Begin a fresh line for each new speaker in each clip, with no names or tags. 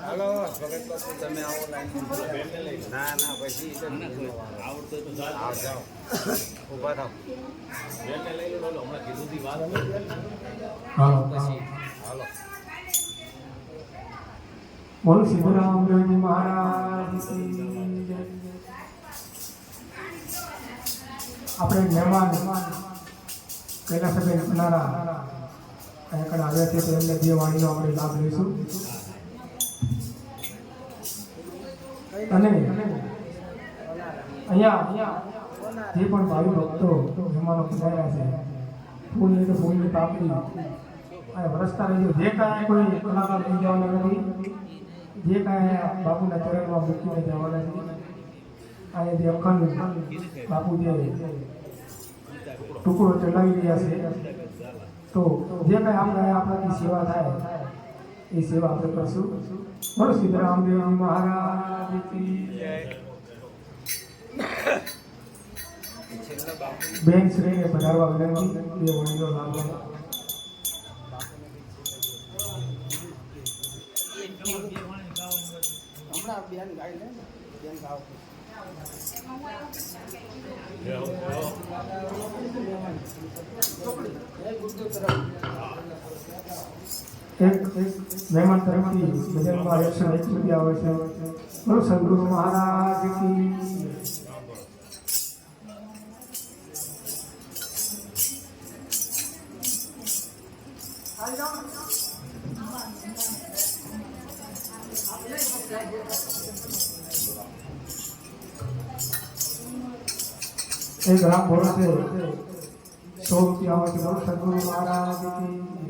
હાલો તમે આવો લાઈન ના ના પછી આવડતો તો જાઓ. જાઓ ઊભા થાવ
હાલો.
હાલો.
બોલો સિદ્ધરામ દેવજી મહારાજ કી જય. આપણે મહેમાન કૈલાસભાઈ કનારા અહીંયા કણ આવ્યા છે તો એમને બે વાણીનો આપણે લાભ લઈશું. અને અહીંયા જે પણ ભાવિ ભક્તો મહેમાનો પધાર્યા છે ફૂલ નહીં તો ફૂલની પાપડી. અને વરસતા રહેજો. જે કાંઈ કોઈ કલાકાર લઈ જવાના નથી, જે કાંઈ બાપુના ચરણમાં મૂકીને જવાના છે અહીંયા જે અખંડ બાપુ જે ટુકડો ચલાવી રહ્યા છે, તો જે કાંઈ આપણે આપણાથી સેવા થાય એ સેવા આપણે કરશું. બોલો દેવ મહારાજ કી જય. બેન શ્રીને પધારવા વિનંતી એ વડીલો લાભ લે. એક મહેમાન તરફથી ભજનમાં એકસો એક સુધી આવે છે. બોલો, સદગુરુ મહારાજ કી એક રામ ભોળો છે સો રૂપિયા આવે છે. બોલો, સદગુરુ મહારાજ કી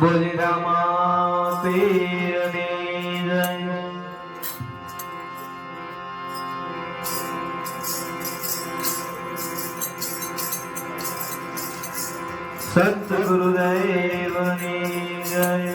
બોલે રામા પીરની જય. સતગુરુદેવની જય.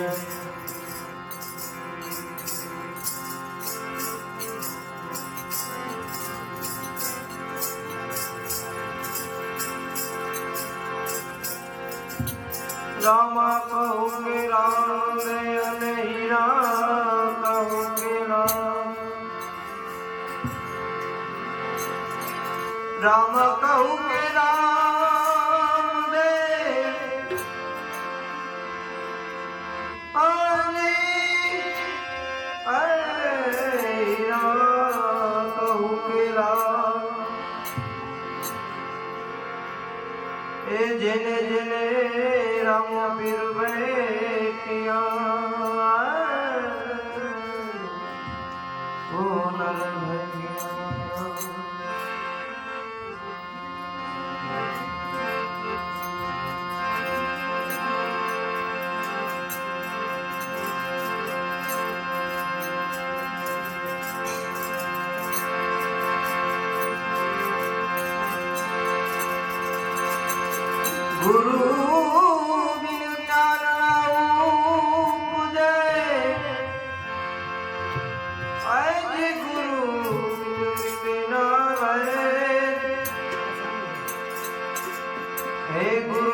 Hey, Guru.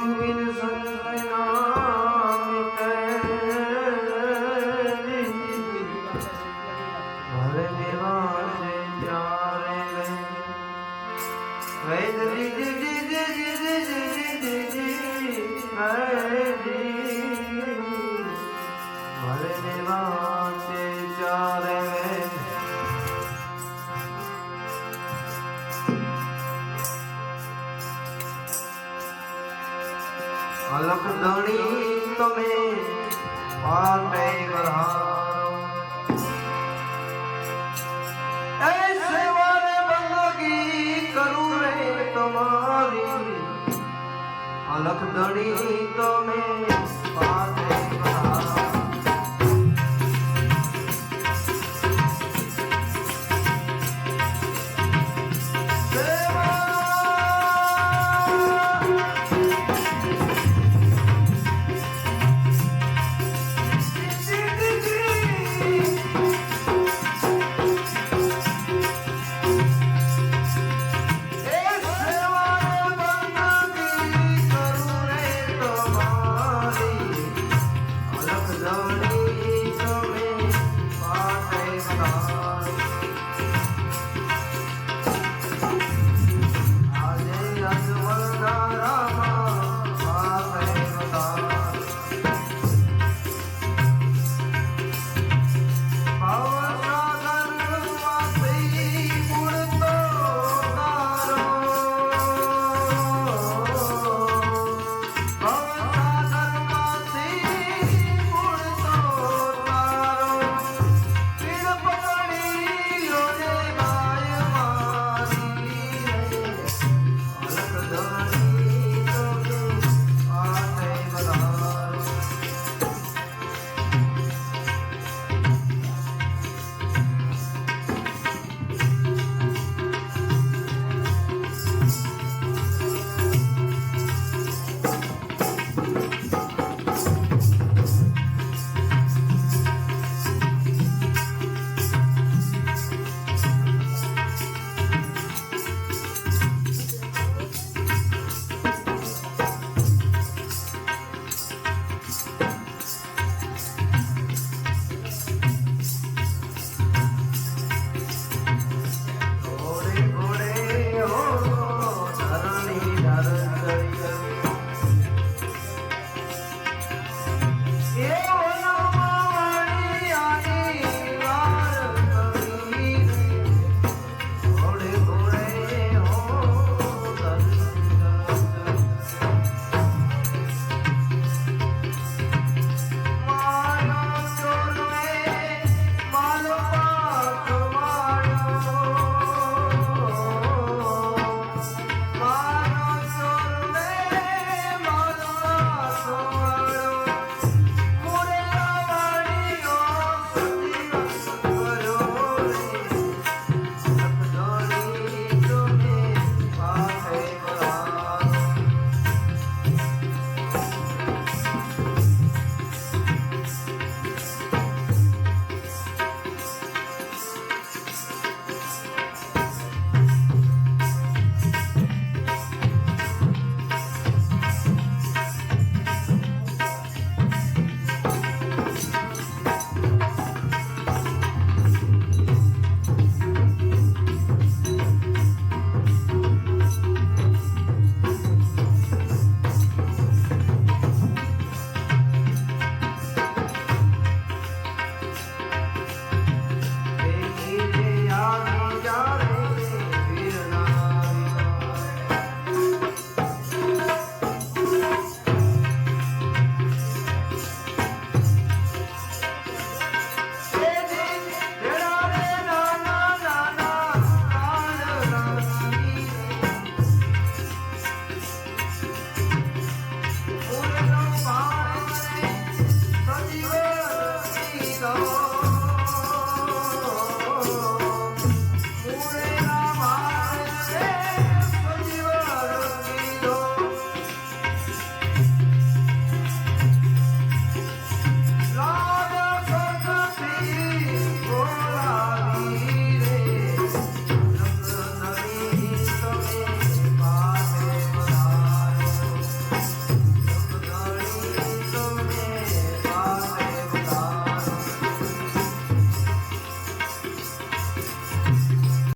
અલખ ધણી તમે પાટે વરહારો એ સેવાને બંદગી કરું રે તમારી. અલખ દણી તમે Yeah.